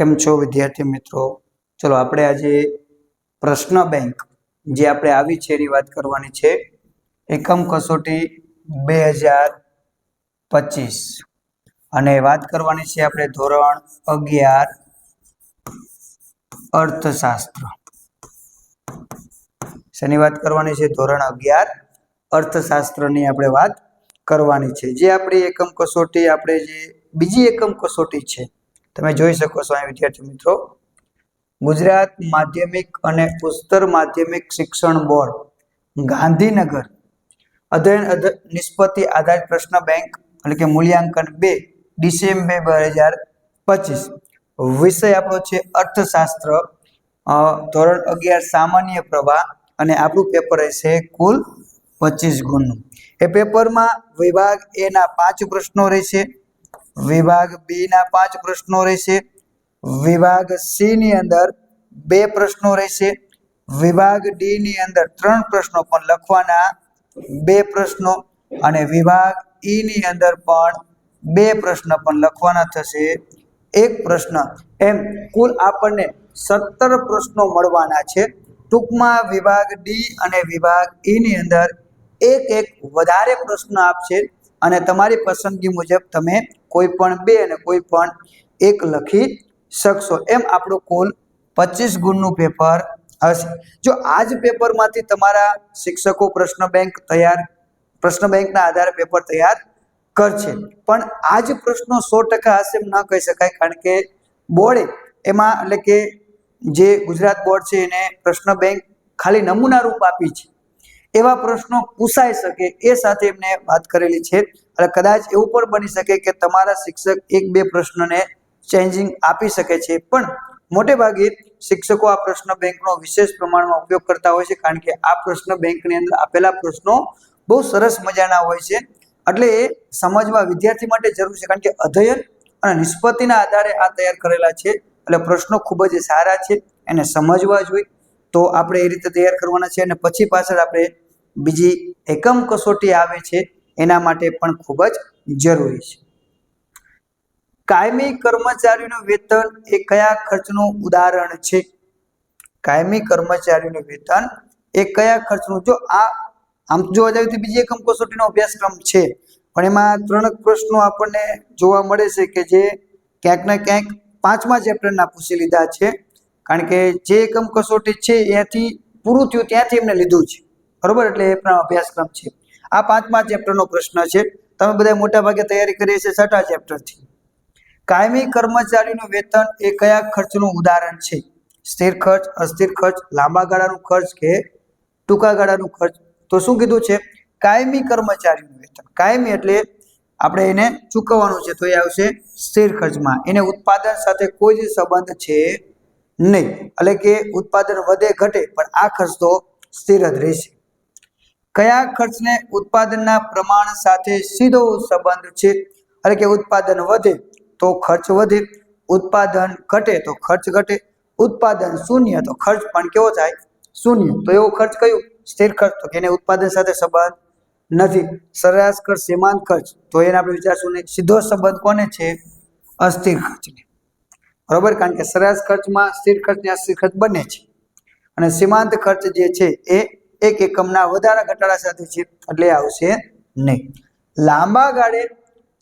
કેમ છો વિદ્યાર્થી મિત્રો? ચલો, આપણે આજે પ્રશ્ન બેંક જે આપણે આવી છે એની વાત કરવાની છે. એકમ કસોટી બે હજાર પચીસ. અને વાત કરવાની છે આપણે ધોરણ અગિયાર અર્થશાસ્ત્ર. શેની વાત કરવાની છે? ધોરણ અગિયાર અર્થશાસ્ત્રની આપણે વાત કરવાની છે. જે આપણી એકમ કસોટી, આપણે જે બીજી એકમ કસોટી છે તમે જોઈ શકો છો અહીં વિદ્યાર્થી મિત્રો. ગુજરાત માધ્યમિક અને ઉચ્ચતર માધ્યમિક શિક્ષણ બોર્ડ, ગાંધીનગર. અધ્યયન અધ- નિષ્પત્તિ આધારિત પ્રશ્ન બેંક, એટલે કે મૂલ્યાંકન બે, ડિસેમ્બર બે હજાર પચીસ. વિષય આપણો છે અર્થશાસ્ત્ર ધોરણ અગિયાર, સામાન્ય પ્રવાહ, અને આપણું પેપર રહેશે કુલ પચીસ ગુણનું. એ પેપરમાં વિભાગ એના પાંચ પ્રશ્નો રહેશે. વિભાગ બી ના પાંચ પ્રશ્નો રહેશે. વિભાગ સી ની અંદર બે પ્રશ્નો રહેશે. વિભાગ ડી ની અંદર ત્રણ પ્રશ્નો પણ લખવાના. બે પ્રશ્નો અને વિભાગ ઈ ની અંદર પણ બે પ્રશ્ન પણ લખવાના થશે. એક પ્રશ્ન, એમ કુલ આપણને સત્તર પ્રશ્નો મળવાના છે. ટૂંકમાં વિભાગ ડી અને વિભાગ ઈ ની અંદર એક એક વધારે પ્રશ્ન આપશે અને તમારી પસંદગી મુજબ તમે કોઈ પણ બે અને કોઈ પણ એક લખી શકશો. એમ આપણું કુલ પચીસ ગુણનું પેપર હશે. જો આ જ પેપરમાંથી તમારા શિક્ષકો પ્રશ્ન બેંક તૈયાર, પ્રશ્ન બેંકના આધારે પેપર તૈયાર કરશે. પણ આ જ પ્રશ્નો સો ટકા હશે એમ ન કહી શકાય, કારણ કે બોર્ડે એમાં એટલે કે જે ગુજરાત બોર્ડ છે એને પ્રશ્ન બેંક ખાલી નમૂના રૂપ આપી છે. એવા પ્રશ્નો પૂછાઈ શકે એ સાથે એમને વાત કરેલી છે. અને કદાચ એવું પણ બની શકે કે તમારા શિક્ષક એક બે પ્રશ્નને ચેન્જિંગ આપી શકે છે. પણ મોટે ભાગે શિક્ષકો આ પ્રશ્ન બેંકનો વિશેષ પ્રમાણમાં ઉપયોગ કરતા હોય છે. કારણ કે આ પ્રશ્ન બેંકની અંદર આપેલા પ્રશ્નો બહુ સરસ મજાના હોય છે. એટલે એ સમજવા વિદ્યાર્થી માટે જરૂર છે. કારણ કે અધ્યયન અને નિષ્પત્તિના આધારે આ તૈયાર કરેલા છે. એટલે પ્રશ્નો ખૂબ જ સારા છે. એને સમજવા જોઈએ. તો આપણે એ રીતે તૈયાર કરવાના છે અને પછી પાછળ આપણે બીજી એકમ કસોટી આવે છે, એના માટે પણ ખૂબ જ જરૂરી છે. કાયમી કર્મચારીનું વેતન એ કયા ખર્ચનું ઉદાહરણ છે? કાયમી કર્મચારીનું વેતન એ કયા ખર્ચનું? જો આ, આમ જોવા જાય તો બીજી એકમ કસોટીનો અભ્યાસક્રમ છે, પણ એમાં ત્રણ પ્રશ્નો આપણને જોવા મળે છે કે જે ક્યાંક ને ક્યાંક પાંચમા ચેપ્ટરના પૂછી લીધા છે, કારણ કે જે એકમ કસોટી છે એથી પૂરું થયું ત્યાંથી એમને લીધું છે. બરોબર? એટલે એ પણ અભ્યાસક્રમ છે. આ પાંચમા ચેપ્ટરનો પ્રશ્ન છે. તમે બધા મોટા ભાગે તૈયારી કરીએ છીએ છઠ્ઠા ચેપ્ટરથી. કાયમી કર્મચારીનું વેતન એ કયા ખર્ચનું ઉદાહરણ છે? સ્થિર ખર્ચ, અસ્થિર ખર્ચ, લાંબા ગાળાનું ખર્ચ કે ટૂંકા ગાળાનું ખર્ચ? તો શું કીધું છે? કાયમી કર્મચારીનું વેતન. કાયમી એટલે આપણે એને ચૂકવવાનું છે તો એ આવશે સ્થિર ખર્ચમાં. એને ઉત્પાદન સાથે કોઈ જ સંબંધ છે નહીં. એટલે કે ઉત્પાદન વધે ઘટે, પણ આ ખર્ચ તો સ્થિર જ રહેશે. કયા ખર્ચને ઉત્પાદનના પ્રમાણ સાથે સીધો સંબંધ છે? એટલે કે ઉત્પાદન વધે તો ખર્ચ વધે, ઉત્પાદન ઘટે તો ખર્ચ ઘટે, ઉત્પાદન શૂન્ય તો ખર્ચ પણ કેવો થાય? શૂન્ય. તો એવો ખર્ચ કયું? સ્થિર ખર્ચ. તો એને ઉત્પાદન સાથે સંબંધ નથી. સરેરાશ ખર્ચ સીમાંત ખર્ચ. તો એને આપણે વિચારશું ને સીધો સંબંધ કોને છે? અસ્થિર ખર્ચને. બરોબર? કારણ કે સરેરાશ ખર્ચમાં સ્થિર ખર્ચ ને અસ્થિર ખર્ચ બંને છે. અને સીમાંત ખર્ચ જે છે એ એક એકમના વધારા ઘટાડા સાથે છે, એટલે આવશે નહીં. લાંબા ગાળે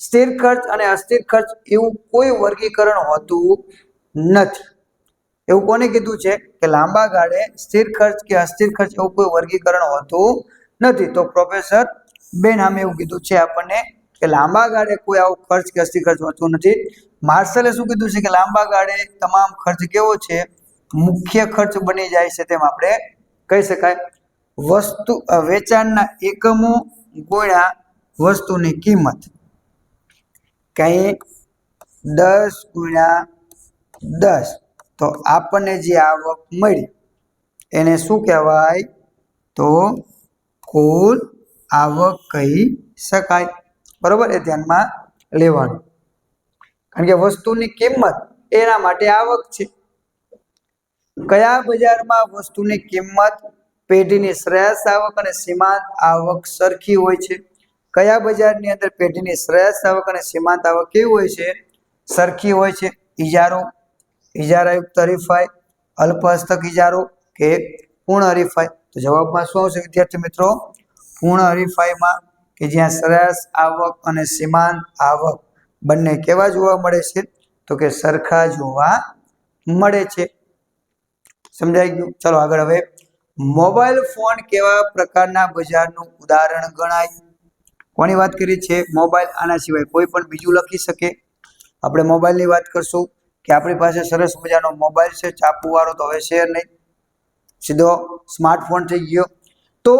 સ્થિર ખર્ચ અને અસ્થિર ખર્ચ એવું કોઈ વર્ગીકરણ હોતું નથી. એવું કોને કીધું છે? કે લાંબા ગાળે સ્થિર ખર્ચ કે અસ્થિર ખર્ચ એવું કોઈ વર્ગીકરણ હોતું નથી. તો પ્રોફેસર બેન આમે એવું કીધું છે આપણને કે લાંબા ગાળે કોઈ આવો ખર્ચ કે અસ્થિર ખર્ચ હોતું નથી. માર્શલે શું કીધું છે કે લાંબા ગાળે તમામ ખર્ચ કેવો છે? મુખ્ય ખર્ચ બની જાય છે તેમ આપણે કહી શકાય. વસ્તુ વેચાણના એકમો ગુણ્યા વસ્તુની કિંમત. કઈ? દસ ગુણ્યા દસ. તો આપણને જે આવક મળી, એને શું કહેવાય? તો કુલ આવક કહી શકાય. બરોબર? એ ધ્યાનમાં લેવાનું. કારણ કે વસ્તુની કિંમત એના માટે આવક છે. કયા બજારમાં વસ્તુની કિંમત પેઢીની શ્રેયસ આવક અને સીમાંત આવક સરખી હોય છે. કયા બજારની અંદર પેઢીની શ્રેયસ આવક અને સીમાંત આવક કેવી હોય છે? સરખી હોય છે. ઇજારો ઇજારાયુક્ત હરીફાઈ અલ્પ હસ્તક ઇજારો કે પૂર્ણ હરીફાઈ? તો જવાબમાં શું આવશે વિદ્યાર્થી મિત્રો? પૂર્ણ હરીફાઈમાં કે જ્યાં સરેરાશ આવક અને સીમાંત આવક બંને કેવા જોવા મળે છે? તો કે સરખા જોવા મળે છે. સમજાઈ ગયું? ચલો આગળ હવે મોબાઈલ ફોન કેવા પ્રકારના બજારનું ઉદાહરણ ગણાય? કોની વાત કરી છે? મોબાઈલ આના સિવાય કોઈ પણ બીજું લખી શકે? આપણે મોબાઈલની વાત કરશું કે આપણી પાસે સરસ મજાનો મોબાઈલ છે ચાપુવાળો તો હવે છે નહીં. સીધો સ્માર્ટફોન થઈ ગયો. તો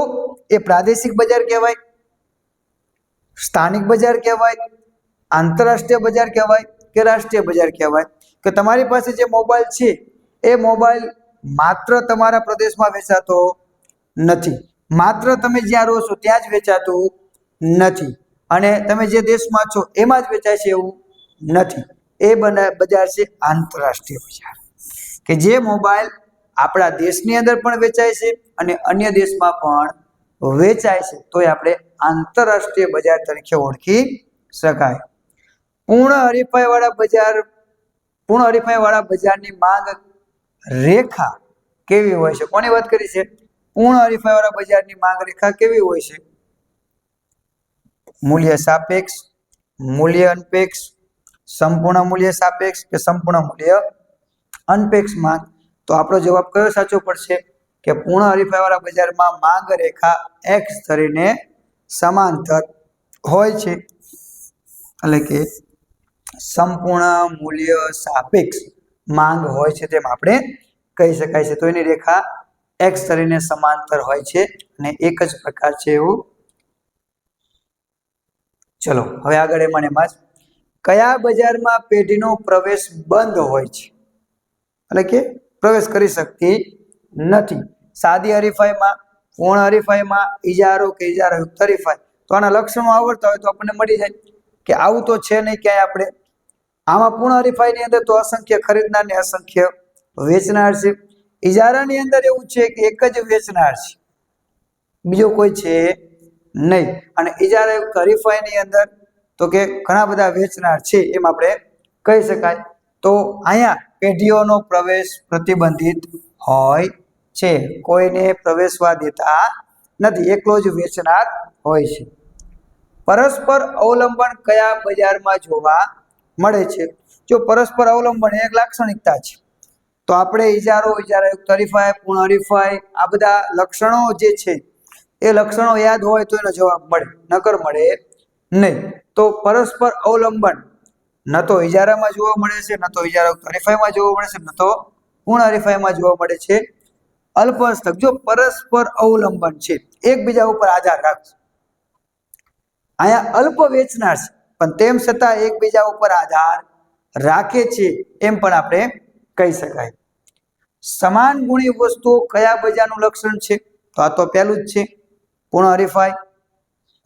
એ પ્રાદેશિક બજાર કહેવાય, સ્થાનિક બજાર કહેવાય, આંતરરાષ્ટ્રીય બજાર કહેવાય કે રાષ્ટ્રીય બજાર કહેવાય? કે તમારી પાસે જે મોબાઈલ છે, એ મોબાઈલ માત્ર તમારા પ્રદેશમાં વેચાતો નથી. માત્ર તમે જ્યાં રહો છો ત્યાં જ વેચાતું નથી. અને તમે જે દેશમાં છો એમાં જ વેચાય છે એવું નથી. એ બના બજાર છે આંતરરાષ્ટ્રીય બજાર. કે જે મોબાઈલ આપણા દેશની અંદર પણ વેચાય છે અને અન્ય દેશમાં પણ વેચાય છે તો એ આપણે આંતરરાષ્ટ્રીય બજાર તરીકે ઓળખી શકાય. પૂર્ણ હરીફાઈ વાળા બજાર, પૂર્ણ હરીફાઈ વાળા બજારની માંગ રેખા કેવી હોય છે? કોની વાત કરી છે? પૂર્ણ હરીફાઈ વાળા બજારની માંગ રેખા કેવી હોય છે? મૂલ્ય સાપેક્ષ, મૂલ્ય અનપેક્ષ, સંપૂર્ણ મૂલ્ય સાપેક્ષ કે સંપૂર્ણ મૂલ્ય અનપેક્ષ માંગ? તો આપણો જવાબ કયો સાચો પડશે? કે પૂર્ણ હરીફાઈ વાળા બજારમાં માંગ રેખા એક્સ ધરીને સમાંતર હોય છે. એટલે કે સંપૂર્ણ મૂલ્ય સાપેક્ષ માંગ હોય છે તેમ આપણે કહી શકાય છે. તો એની રેખા એક્સ ધરીને સમાંતર હોય છે અને એક જ પ્રકાર છે એવું. ચલો, હવે આગળ એમાં મને એમાં કયા બજારમાં પેઢીનો પ્રવેશ બંધ હોય છે? એટલે કે પ્રવેશ કરી શકતી નથી. સાદી હરીફાઈમાં, પૂર્ણ હરીફાઈમાં ઇજારો કે ઇજારો હરીફાઈ. તો આના લક્ષણો આવડતા હોય તો આપણને મળી જાય. કે આવું તો છે નહીં, ક્યાંય આપણે આમાં પૂર્ણ હરીફાઈની અંદર તો અસંખ્ય ખરીદનાર ને અસંખ્ય વેચનાર છે. ઇજારાની અંદર એવું છે કે એક જ વેચનાર છે. બીજો કોઈ છે નહીં. અને ઇજારા હરીફાઈની અંદર તો કે ઘણા બધા વેચનાર છે એમ આપણે કહી શકાય. તો અહીંયા પેઢીઓનો પ્રવેશ પ્રતિબંધિત હોય છે. કોઈને પ્રવેશવા દેતા નથી. એકલો જ વેચનાર હોય છે. પરસ્પર અવલંબન કયા બજારમાં જોવા મળે છે. જો પરસ્પર અવલંબન એક લાક્ષણિકતા છે. તો આપણે ઇજારો ઇજારા યુક્ત હરીફાઈ, પૂર્ણ હરીફાઈ, આ બધા લક્ષણો જે છે, એ લક્ષણો યાદ હોય તો એનો જવાબ મળે, નકર મળે નહીં. તો પરસ્પર અવલંબન, ન તો ઇજારામાં જોવા મળે છે, ન તો ઇજારા યુક્ત હરીફાઈમાં જોવા મળે છે, ન તો પૂર્ણ હરીફાઈમાં જોવા મળે છે. અલ્પહસ્તક, જો પરસ્પર અવલંબન છે, એકબીજા ઉપર આધાર રાખશે અહીંયા અલ્પ વેચનાર છે. પણ તેમ છતાં એકબીજા ઉપર આધાર રાખે છે એમ પણ આપણે કહી શકાય. સમાન ગુણી વસ્તુઓ કયા બજારનું લક્ષણ છે? તો આ તો પહેલું જ છે. પૂર્ણ હરીફાઈ.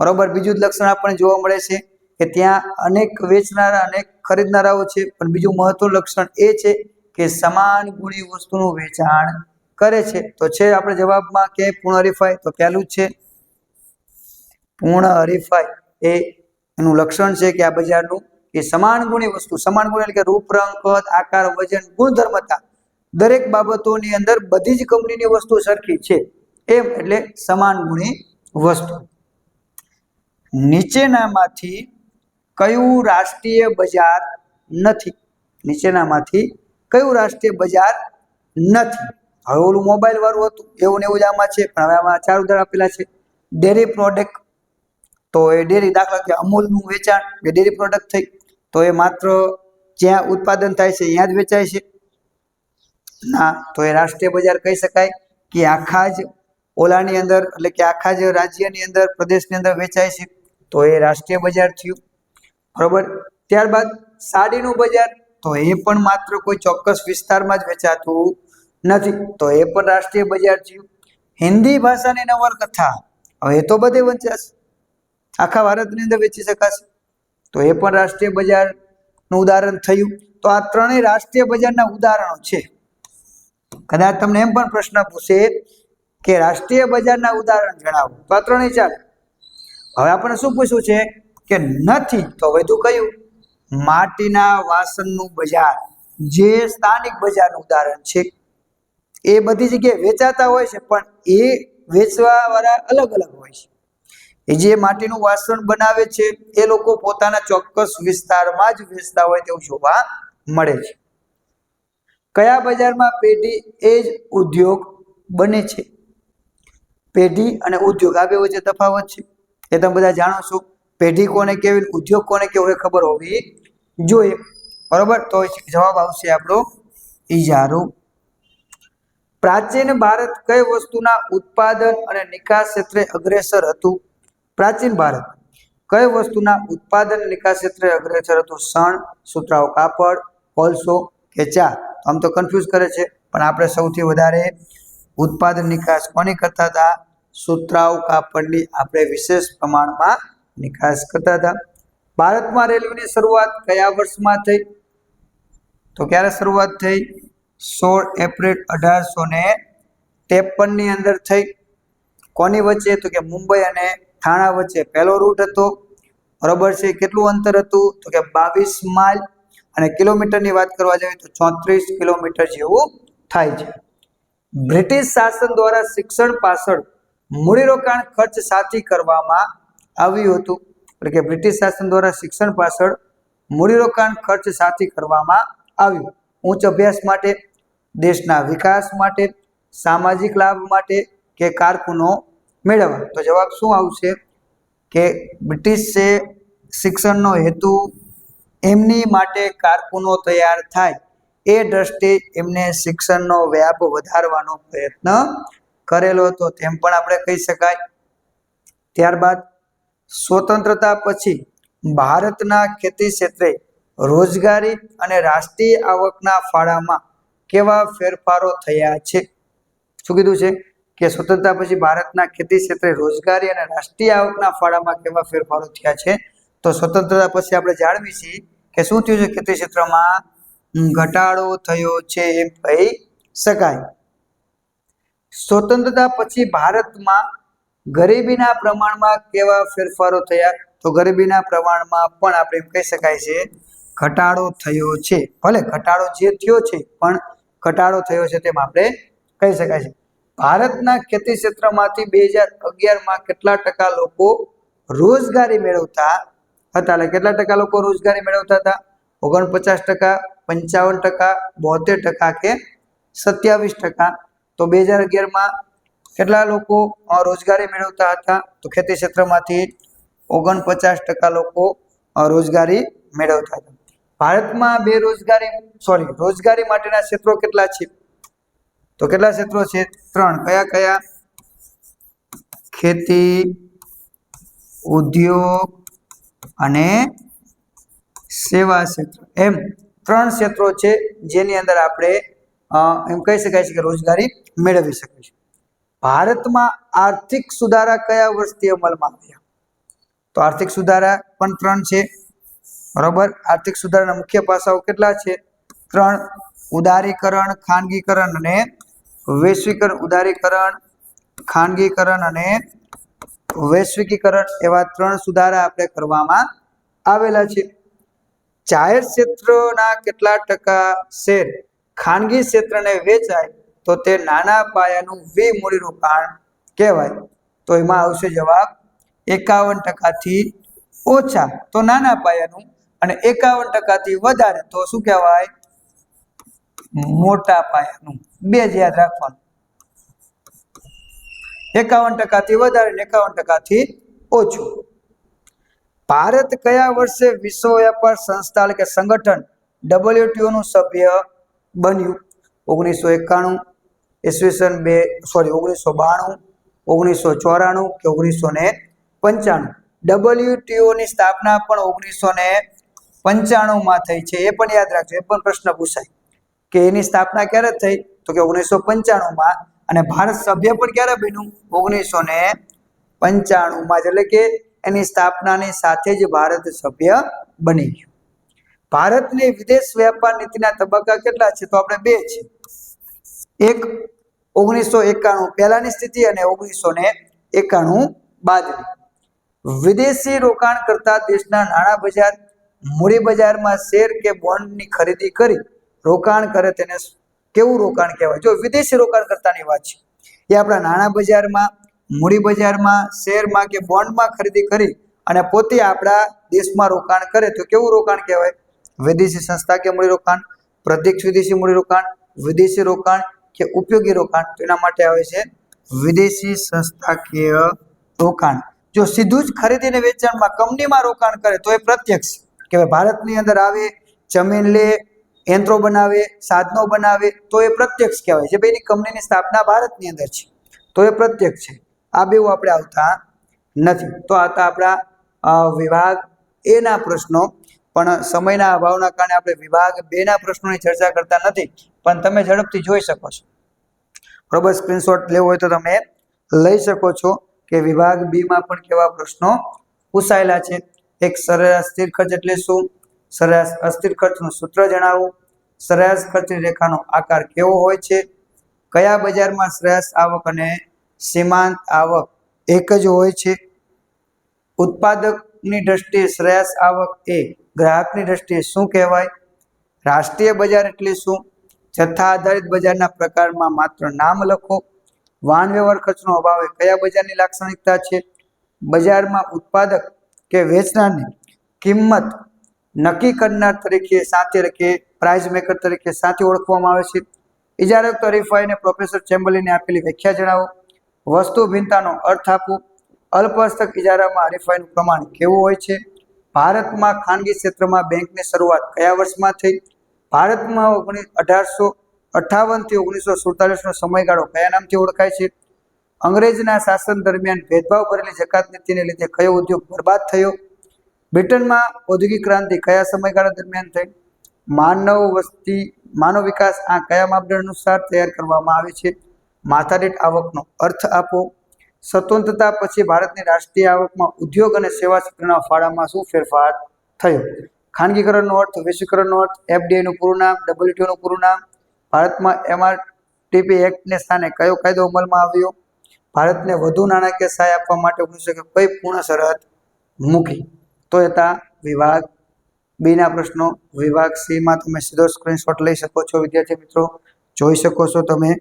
બરોબર? બીજું જ લક્ષણ આપણને જોવા મળે છે કે ત્યાં અનેક વેચનારા, અનેક ખરીદનારાઓ છે. પણ બીજું મહત્વનું લક્ષણ એ છે કે સમાન ગુણી વસ્તુનું વેચાણ કરે છે. તો છે આપણે જવાબમાં કે પૂર્ણ હરીફાઈ? તો પહેલું જ છે. પૂર્ણ હરીફાઈ એ એનું લક્ષણ છે કે આ બજારનું એ સમાન ગુણી વસ્તુ, સમાન ગુણ એટલે કે રૂપ, રંગ, કદ, આકાર, વજન, ગુણધર્મતા દરેક બાબતોની અંદર બધી જ કંપનીની વસ્તુ સરખી છે. એમ એટલે સમાન ગુણી વસ્તુ. નીચેનામાંથી કયું રાષ્ટ્રીય બજાર નથી? નીચેનામાંથી કયું રાષ્ટ્રીય બજાર નથી? હવે ઓલું મોબાઈલ વાળું હતું, એવું ને એવું જ આમાં છે, પણ હવે આમાં ચાર ઉદાહરણ આપેલા છે. ડેરી પ્રોડક્ટ તો એ ડેરી દાખલા કે અમૂલનું વેચાણ કે ડેરી પ્રોડક્ટ થઈ. તો એ માત્ર જ્યાં ઉત્પાદન થાય છે, ત્યાં જ વેચાય છે. ના, તો એ રાષ્ટ્રીય બજાર કહી શકાય કે આખા જ ઓલાની અંદર એટલે કે આખા જ રાજ્યની અંદર, પ્રદેશની અંદર વેચાય છે. તો એ રાષ્ટ્રીય બજાર થયું. બરોબર? ત્યારબાદ સાડીનું બજાર. તો એ પણ માત્ર કોઈ ચોક્કસ વિસ્તારમાં જ વેચાતું નથી. તો એ પણ રાષ્ટ્રીય બજાર થયું. હિન્દી ભાષાની નવલકથા. હવે એ તો બધે વંચાશે. આખા ભારતની અંદર વેચી શકાશે. તો એ પણ રાષ્ટ્રીય બજારનું ઉદાહરણ થયું. તો આ ત્રણેય રાષ્ટ્રીય બજારના ઉદાહરણો છે. કદાચ તમને એમ પણ પ્રશ્ન પૂછે કે રાષ્ટ્રીય બજારના ઉદાહરણ જણાવો. તો આ ત્રણેય ચાલે. હવે આપણે શું પૂછ્યું છે? કે નથી. તો વધુ કયું માટીના વાસણનું બજાર, જે સ્થાનિક બજારનું ઉદાહરણ છે. એ બધી જગ્યાએ વેચાતા હોય છે, પણ એ વેચવા વાળા અલગ અલગ હોય છે. એ જે માટીનું વાસણ બનાવે છે, એ લોકો પોતાના ચોક્કસ વિસ્તારમાં જ વેચતા હોય તેવું જોવા મળે છે. કયા બજારમાં પેઢી એ જ ઉદ્યોગ બને છે? પેઢી અને ઉદ્યોગ, આ બે વચ્ચે તફાવત છે. એ તમે બધા જાણો છો. પેઢી કોને કેવી, ઉદ્યોગ કોને કેવો, એ ખબર હોવી જોઈએ. બરોબર? તો જવાબ આવશે આપણો ઈજારો. પ્રાચીન ભારત કઈ વસ્તુના ઉત્પાદન અને નિકાસ ક્ષેત્રે અગ્રેસર હતું? પ્રાચીન ભારત. કઈ વસ્તુના ઉત્પાદન નિકાસ ક્ષેત્રે અગ્રેસર હતું? શણ, સુતરાઉ કાપડ, કોલસો કે ચા? આમ તો કન્ફ્યુઝ કરે છે. પણ આપણે સૌથી વધારે ઉત્પાદન નિકાસ કોની કરતા હતા? સુતરાઉ કાપડની આપણે વિશેષ પ્રમાણમાં નિકાસ કરતા હતા. ભારતમાં રેલવેની શરૂઆત કયા વર્ષમાં થઈ? તો ક્યારે શરૂઆત થઈ? સોળ એપ્રિલ અઢારસો ને ત્રેપનની અંદર થઈ. કોની વચ્ચે? તો કે મુંબઈ અને થાણા વચ્ચે પહેલો રૂટ હતો. બરોબર છે કેટલું અંતર હતું? તો કે બાવીસ માઇલ. અને કિલોમીટરની વાત કરવા જઈએ તો ચોત્રીસ કિલોમીટર જેવું થાય છે. બ્રિટિશ શાસન દ્વારા શિક્ષણ પાછળ મૂડીરોકાણ ખર્ચ સાથી કરવામાં આવ્યું હતું. એટલે કે બ્રિટિશ શાસન દ્વારા શિક્ષણ પાછળ મૂડીરોકાણ ખર્ચ સાથી કરવામાં આવ્યું. ઉચ્ચ અભ્યાસ માટે, દેશના વિકાસ માટે, સામાજિક લાભ માટે કે કારકુનો મેળવવા. તો જવાબ શું આવશે? કે બ્રિટિશે શિક્ષણનો હેતુ એમની માટે કારકુનો તૈયાર થાય. એ દ્રષ્ટિએ એમને શિક્ષણનો વ્યાપ વધારવાનો પ્રયત્ન કરેલો હતો. તેમ પણ આપણે કહી શકાય. ત્યારબાદ સ્વતંત્રતા પછી ભારતના ખેતી ક્ષેત્રે રોજગારી અને રાષ્ટ્રીય આવકના ફાળામાં કેવા ફેરફારો થયા છે? શું કીધું છે? કે સ્વતંત્રતા પછી ભારતના ખેતી ક્ષેત્રે રોજગારી અને રાષ્ટ્રીય આવકના ફાળામાં કેવા ફેરફારો થયા છે? તો સ્વતંત્રતા પછી આપણે જાણવી છીએ કે શું થયું છે ખેતી ક્ષેત્રમાં? ઘટાડો થયો છે એમ કહી શકાય. સ્વતંત્રતા પછી ભારતમાં ગરીબીના પ્રમાણમાં કેવા ફેરફારો થયા? તો ગરીબીના પ્રમાણમાં પણ આપણે એમ કહી શકાય છે, ઘટાડો થયો છે. ભલે ઘટાડો જે થયો છે, પણ ઘટાડો થયો છે તેમ આપણે કહી શકાય છે. ભારતના ખેતી ક્ષેત્રમાંથી બે હજાર અગિયારમાં કેટલા ટકા લોકો રોજગારી મેળવતા હતા? એટલે કેટલા ટકા લોકો રોજગારી મેળવતા હતા? ઓગણપચાસ ટકા, પંચાવન ટકા, બોતેર ટકા કે સત્યાવીસ ટકા? તો બે હજાર અગિયારમાં કેટલા લોકો રોજગારી મેળવતા હતા? તો ખેતી ક્ષેત્રમાંથી ઓગણપચાસ ટકા લોકો રોજગારી મેળવતા હતા. ભારતમાં બેરોજગારી સોરી રોજગારી માટેના ક્ષેત્રો કેટલા છે? તો કેટલા ક્ષેત્રો છે? ત્રણ. કયા કયા? ખેતી, ઉદ્યોગ અને સેવા ક્ષેત્ર. એમ ત્રણ ક્ષેત્રો છે જેની અંદર આપણે એમ કહી શકાય છે કે રોજગારી મેળવી છીએ. ભારતમાં આર્થિક સુધારા કયા વર્ષથી અમલમાં આવ્યા? તો આર્થિક સુધારા પણ ત્રણ છે. બરોબર? આર્થિક સુધારાના મુખ્ય પાસાઓ કેટલા છે? ત્રણ. ઉદારીકરણ, ખાનગીકરણ અને વૈશ્વિકરણ, ઉદારીકરણ, ખાનગીકરણ અને વૈશ્વિકીકરણ એવા ત્રણ સુધારા આપણે કરવામાં આવેલા છે. જાહેર ક્ષેત્રના કેટલા ટકા શેર ખાનગી ક્ષેત્રને વેચાય તો તે નાના પાયાનું વિમૂડીરોકાણ કહેવાય. તો એમાં આવશે જવાબ એકાવન ટકાથી ઓછા તો નાના પાયાનું અને એકાવન ટકાથી વધારે તો શું કહેવાય? મોટા પાયાનું. બે જ યાદ રાખવાનું. એકાવન ટકાથી વધારે ને એકાવન ટકાથી ઓછું. ભારત કયા વર્ષે વિશ્વ વ્યાપાર સંસ્થા એટલે કે સંગઠન ડબલ્યુટીઓ નું સભ્ય બન્યું? ઓગણીસો એકાણું ઈસવીસન બે સોરી ઓગણીસો બાણું, ઓગણીસો ચોરાણું કે ઓગણીસો ને પંચાણું? WTO ની સ્થાપના પણ ઓગણીસો ને પંચાણુંમાં થઈ છે. એ પણ યાદ રાખજો. એ પણ પ્રશ્ન પૂછાય. કે એની સ્થાપના ક્યારે થઈ? તો કે ઓગણીસો પંચાણુંમાં અને ભારત સભ્ય પણ ક્યારે બન્યું? ઓગણીસો ને પંચાણુંમાં એટલે કે એની સ્થાપનાની સાથે જ ભારત સભ્ય બની ગયું. ભારતની વિદેશ વેપાર નીતિના તબક્કા કેટલા છે? તો આપણે બે છે. એક ઓગણીસો એકાણું પહેલાની સ્થિતિ અને ઓગણીસો ને એકાણું બાદની. વિદેશી રોકાણ કરતા દેશના નાણાં બજાર, મૂડી બજારમાં શેર કે બોન્ડની ખરીદી કરી રોકાણ કરે તેને કેવું રોકાણ કહેવાય? જો વિદેશી રોકાણ કરતાની વાત છે. એ આપણા નાણાં બજારમાં, મૂડી બજારમાં, શેરમાં કે બોન્ડમાં ખરીદી કરી અને પોતે આપણા દેશમાં રોકાણ કરે તો કેવું રોકાણ કહેવાય? વિદેશી સંસ્થા કે મૂડી રોકાણ પ્રત્યક્ષ વિદેશી મૂડી રોકાણ, વિદેશી રોકાણ કે ઉપયોગી રોકાણ? તો એના માટે આવે છે વિદેશી સંસ્થાકીય રોકાણ. જો સીધું જ ખરીદીને વેચાણમાં કંપનીમાં રોકાણ કરે તો એ પ્રત્યક્ષ કે ભારતની અંદર આવે, જમીન લે યંત્રો બનાવે, સાધનો બનાવે, તો એ પ્રત્યક્ષ કહેવાય છે. ભાઈ, એની કંપનીની સ્થાપના ભારતની અંદર છે. તો એ પ્રત્યક્ષ છે. આ બેવું આપણે આવતા નથી. તો આ હતા આપણા વિભાગ એના પ્રશ્નો. પણ સમયના અભાવના કારણે આપણે વિભાગ બેના પ્રશ્નોની ચર્ચા કરતા નથી. પણ તમે ઝડપથી જોઈ શકો છો. બરોબર, સ્ક્રીનશોટ લેવો હોય તો તમે લઈ શકો છો કે વિભાગ બીમાં પણ કેવા પ્રશ્નો પૂછાયેલા છે. એક સરેરાશ સ્થિર ખર્ચ એટલે શું? સરેરાશ અસ્થિર ખર્ચનું સૂત્ર જણાવો. સરેરાશ ખર્ચની રેખાનો આકાર કેવો હોય છે? કયા બજારમાં સરેરાશ આવક અને સીમાંત આવક એક જ હોય છે? ઉત્પાદકની દ્રષ્ટિએ શ્રેયસ આવક એ ગ્રાહકની દ્રષ્ટિએ શું કહેવાય? રાષ્ટ્રીય બજાર એટલે શું? જથ્થા આધારિત બજારના પ્રકારમાં માત્ર નામ લખો. વાહન વ્યવહાર ખર્ચનો અભાવ એ કયા બજારની લાક્ષણિકતા છે? બજારમાં ઉત્પાદક કે વેચનારની કિંમત નક્કી કરનાર તરીકે, સાથે કે પ્રાઇઝ મેકર તરીકે સાથે ઓળખવામાં આવે છે. ઇજારક તરીફાઈને પ્રોફેસર ચેમ્બરલીને આપેલી વ્યાખ્યા જણાવો. વસ્તુ ભિન્નતાનો અર્થ આપો. અલ્પહસ્તક ઇજારામાં હરીફાઈનું પ્રમાણ કેવું હોય છે? ભારતમાં ખાનગી ક્ષેત્રમાં બેંકની શરૂઆત કયા વર્ષમાં થઈ? ભારતમાં ઓગણીસ, અઢારસો અઠાવનથી ઓગણીસો સુડતાલીસનો સમયગાળો કયા નામથી ઓળખાય છે? અંગ્રેજના શાસન દરમિયાન ભેદભાવ ભરેલી જકાત નીતિને લીધે કયો ઉદ્યોગ બરબાદ થયો? બ્રિટનમાં ઔદ્યોગિક ક્રાંતિ કયા સમયગાળા દરમિયાન થઈ? માનવ વસ્તી, માનવ વિકાસ આ કયા માપદંડ અનુસાર તૈયાર કરવામાં આવે છે? માથાદીઠ આવકનો અર્થ આપો. સ્વતંત્રતા પછી ભારતની રાષ્ટ્રીય આવકમાં ઉદ્યોગ અને સેવા ક્ષેત્રના ફાળામાં શું ફેરફાર થયો? ખાનગીકરણનો અર્થ, વૈશ્વિકરણનો અર્થ, એફડીઆઈનું પૂરું નામ, ડબલ્યુટીઓનું પૂરું નામ? ભારતમાં એમઆરટીપી એક્ટને સ્થાને કયો કાયદો અમલમાં આવ્યો? ભારતને વધુ નાણાકીય સહાય આપવા માટે ઓગણીસો કોઈ પૂર્ણ શરત મૂકી. તો હતા વિભાગ બીના પ્રશ્નો. વિભાગ સીમાં તમે સીધો સ્ક્રીનશોટ લઈ શકો છો, વિદ્યાર્થી મિત્રો. જોઈ શકો છો તમે.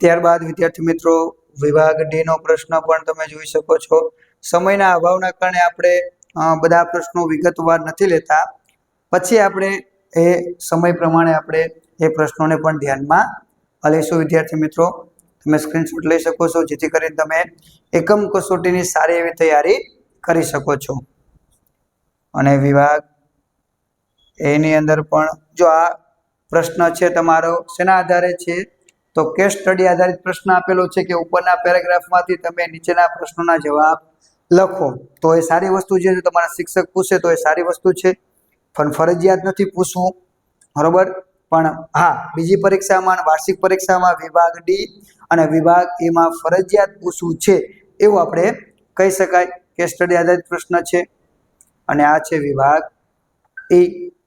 ત્યારબાદ વિદ્યાર્થી મિત્રો, વિભાગ ડી નો પ્રશ્ન પણ તમે જોઈ શકો છો. સમયના અભાવના કારણે આપણે બધા પ્રશ્નો વિગતવાર નથી લેતા. પછી આપણે એ સમય પ્રમાણે આપણે એ પ્રશ્નોને પણ ધ્યાનમાં લઈશું વિદ્યાર્થી મિત્રો, તમે સ્ક્રીનશોટ લઈ શકો છો, જેથી કરીને તમે એકમ કસોટીની સારી એવી તૈયારી કરી શકો છો. અને વિભાગ એની અંદર પણ જો આ પ્રશ્ન છે તમારો, શેના આધારે છે? તો કેસ સ્ટડી આધારિત પ્રશ્ન આપેલો છે કે ઉપરના પેરેગ્રાફમાંથી તમે નીચેના પ્રશ્નોના જવાબ લખો. તો એ સારી વસ્તુ છે, જો તમારા શિક્ષક પૂછે તો એ સારી વસ્તુ છે. પણ ફરજિયાત નથી પૂછવું, બરોબર? પણ હા, બીજી પરીક્ષામાં, વાર્ષિક પરીક્ષામાં વિભાગ ડી અને વિભાગ એમાં ફરજિયાત પૂછવું છે, એવું આપણે કહી શકાય. કેસ સ્ટડી આધારિત પ્રશ્ન છે અને આ છે વિભાગ એ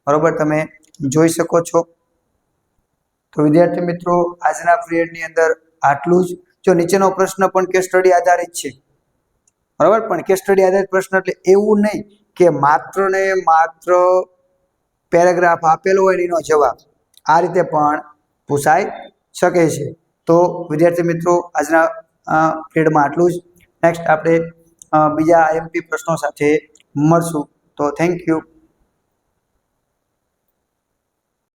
બરોબર? તમે જોઈ શકો છો. તો વિદ્યાર્થી મિત્રો, આજના પીરિયડની અંદર આટલું જ. જો નીચેનો પ્રશ્ન પણ કે સ્ટડી આધારિત છે. બરાબર? પણ કે સ્ટડી આધારિત પ્રશ્ન એટલે એવું નહીં કે માત્ર ને માત્ર પેરેગ્રાફ આપેલો હોય એનો જવાબ. આ રીતે પણ પૂછાઈ શકે છે. તો વિદ્યાર્થી મિત્રો, આજના પીરિયડમાં આટલું જ. નેક્સ્ટ આપણે બીજા આઈએમપી પ્રશ્નો સાથે મળશું. તો થેન્ક યુ